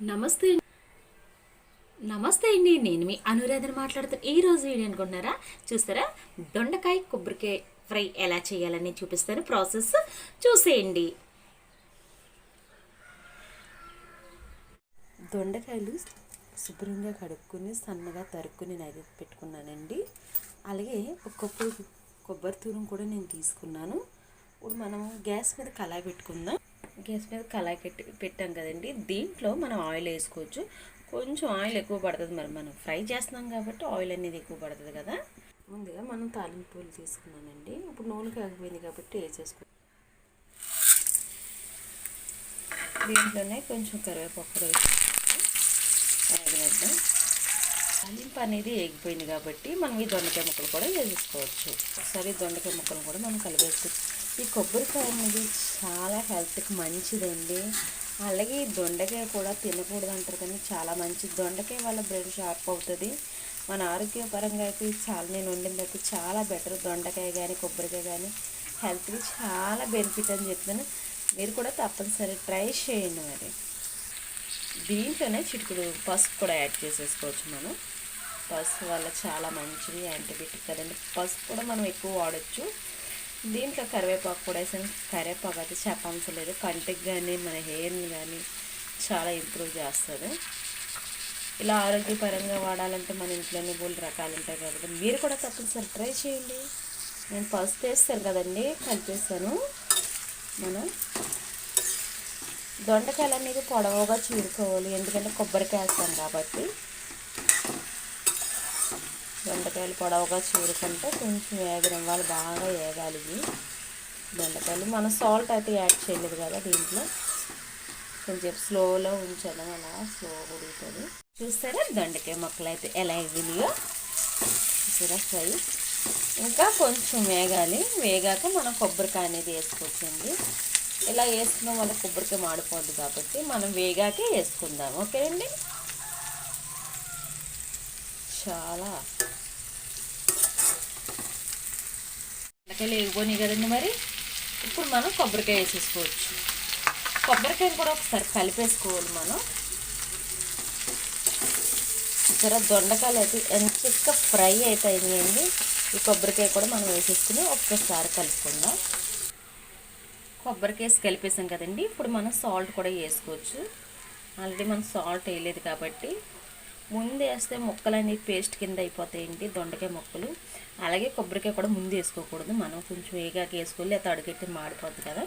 నమస్తే నమస్తే అండి నేను మీ అనురాధన మాట్లాడుతున్నాను ఈ రోజు వీడియో అనుకుంటున్నారా? చూస్తారా? దొండకాయ కొబ్బరికాయ ఫ్రై ఎలా చేయాలని చూపిస్తాను. ప్రాసెస్ చూసేయండి. దొండకాయలు శుభ్రంగా కడుక్కుని సన్నగా తరుక్కుని నైవేద్యం పెట్టుకున్నానండి. అలాగే ఒకప్పుడు కొబ్బరి తూరం కూడా నేను తీసుకున్నాను. ఇప్పుడు మనం గ్యాస్ మీద కళాయి పెట్టుకుందాం. గ్యాస్ మీద కళాయి పెట్టి పెట్టాం కదండి. దీంట్లో మనం ఆయిల్ వేసుకోవచ్చు. కొంచెం ఆయిల్ ఎక్కువ పడుతుంది మరి. మనం ఫ్రై చేస్తున్నాం కాబట్టి ఆయిల్ అనేది ఎక్కువ పడుతుంది కదా. ముందుగా మనం తాలింపులు తీసుకున్నానండి ఇప్పుడు నూనె కాగిపోయింది కాబట్టి వేసేసుకో దీంట్లోనే కొంచెం కరివేపాకు వేసి తాలింపు అనేది ఎగిపోయింది కాబట్టి మనం ఈ దొండకాయ ముక్కలు కూడా వేసేసుకోవచ్చు. ఒకసారి దొండకాయ ముక్కలు కూడా మనం కలిపేసుకోవచ్చు ఈ కొబ్బరికాయ అనేది చాలా హెల్త్కి మంచిదండి. అలాగే దొండకాయ కూడా తినకూడదు అంటారు కానీ చాలా మంచిది. దొండకాయ వల్ల బ్రెయిన్ షార్ప్ అవుతుంది. మన ఆరోగ్యపరంగా అయితే చాలా నేను వండింది అయితే చాలా బెటర్ దొండకాయ కానీ కొబ్బరికాయ కానీ హెల్త్కి చాలా బెనిఫిట్ అని చెప్తాను మీరు కూడా తప్పనిసరి ట్రై చేయండి మరి. దీంట్లోనే చిటికుడు పసుపు కూడా యాడ్ చేసేసుకోవచ్చు మనం. పసుపు వల్ల చాలా మంచిది యాంటీబయాటిక్ కదండి. పసుపు కూడా మనం ఎక్కువ వాడచ్చు. దీంట్లో కరివేపాకు కూడా వేసాను. కరివేపాకు అయితే చెప్పలేదు కంటికి కానీ మన హెయిర్ని కానీ చాలా ఇంప్రూవ్ చేస్తుంది. ఇలా ఆరోగ్యపరంగా వాడాలంటే మన ఇంట్లోనే బోల్ రకాలు ఉంటాయి కాబట్టి మీరు కూడా తప్పనిసరి ట్రై చేయండి. నేను పసుపు వేస్తాను కదండి కలిపేస్తాను మనం దొండకాయలు అనేది పొడవుగా చీరుకోవాలి. ఎందుకంటే కొబ్బరికాయ వేస్తాం కాబట్టి. బెండకాయలు పొడవుగా చీరుకుంటే కొంచెం వేగడం వాళ్ళు బాగా వేగాలి ఇవి. బెండకాయలు మనం సాల్ట్ అయితే యాడ్ చేయలేదు కదా దీంట్లో. కొంచెం స్లోలో ఉంచడం అలా స్లో ఉడుగుతుంది చూస్తారా దొండకాయ మొక్కలు అయితే ఎలా ఎగిలియో చూసారా ఫ్రై? ఇంకా కొంచెం వేగాలి. వేగాక మనం కొబ్బరికాయ అనేది వేసుకోవచ్చండి. ఇలా వేసుకున్నాం వల్ల కొబ్బరికాయ మాడిపోద్ది కాబట్టి మనం వేగాకే వేసుకుందాం. ఓకే అండి చాలా దొండకాయలు వేగిపోయినాయి కదండి మరి? ఇప్పుడు మనం కొబ్బరికాయ వేసేసుకోవచ్చు. కొబ్బరికాయని కూడా ఒకసారి కలిపేసుకోవాలి మనం. ఇక్కడ దొండకాయలు అయితే ఎంత చిక్క ఫ్రై అయితే అయిందండి ఈ కొబ్బరికాయ కూడా మనం వేసేసుకుని ఒక్కసారి కలుపుకుందాం. కొబ్బరికాయ కలిపేసాం కదండి. ఇప్పుడు మనం సాల్ట్ కూడా వేసుకోవచ్చు. ఆల్రెడీ మనం సాల్ట్ వేయలేదు కాబట్టి ముందు వేస్తే ముక్కలు అనేవి పేస్ట్ కింద అయిపోతాయండి దొండకాయ ముక్కలు. అలాగే కొబ్బరికాయ కూడా ముందు వేసుకోకూడదు. మనం కొంచెం వేగాక వేసుకోవాలి లేదా అడుగెట్టి మాడిపోద్ది కదా.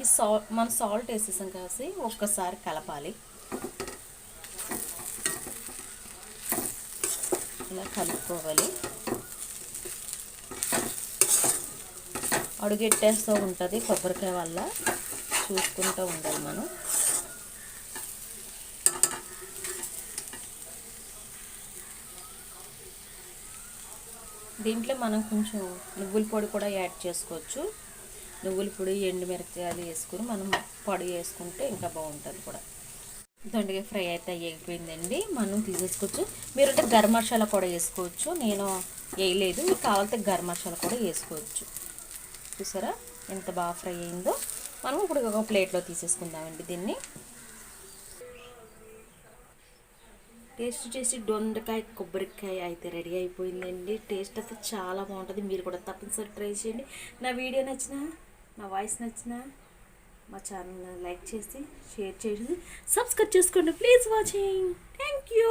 ఈ సాల్ట్ మనం సాల్ట్ వేసేసాం కాసి ఒక్కసారి కలపాలి. ఇలా కలుపుకోవాలి. అడుగెట్టేస్తూ ఉంటుంది కొబ్బరికాయ వల్ల. చూసుకుంటూ ఉండాలి మనం. దీంట్లో మనం కొంచెం నువ్వుల పొడి కూడా యాడ్ చేసుకోవచ్చు. నువ్వుల పొడి ఎండు మిరపకాయలు వేసుకుని మనం పొడి వేసుకుంటే ఇంకా బాగుంటుంది కూడా. దొండకాయ ఫ్రై అయితే వేగిపోయిందండి మనం తీసేసుకోవచ్చు. అంటే గరం మసాలా కూడా వేసుకోవచ్చు. నేను వేయలేదు. మీకు కావాలంటే గరం మసాలా కూడా వేసుకోవచ్చు. చూసారా? ఎంత బాగా ఫ్రై అయిందో. మనం ఇప్పుడు ఒక ప్లేట్లో తీసేసుకుందామండి దీన్ని. టేస్ట్ చేసి దొండకాయ కొబ్బరికాయ అయితే రెడీ అయిపోయిందండి. టేస్ట్ అయితే చాలా బాగుంటుంది. మీరు కూడా తప్పనిసరి ట్రై చేయండి. నా వీడియో నచ్చినా నా వాయిస్ నచ్చినా మా ఛానల్ లైక్ చేసి షేర్ చేసి సబ్స్క్రైబ్ చేసుకోండి. Please watching. Thank you.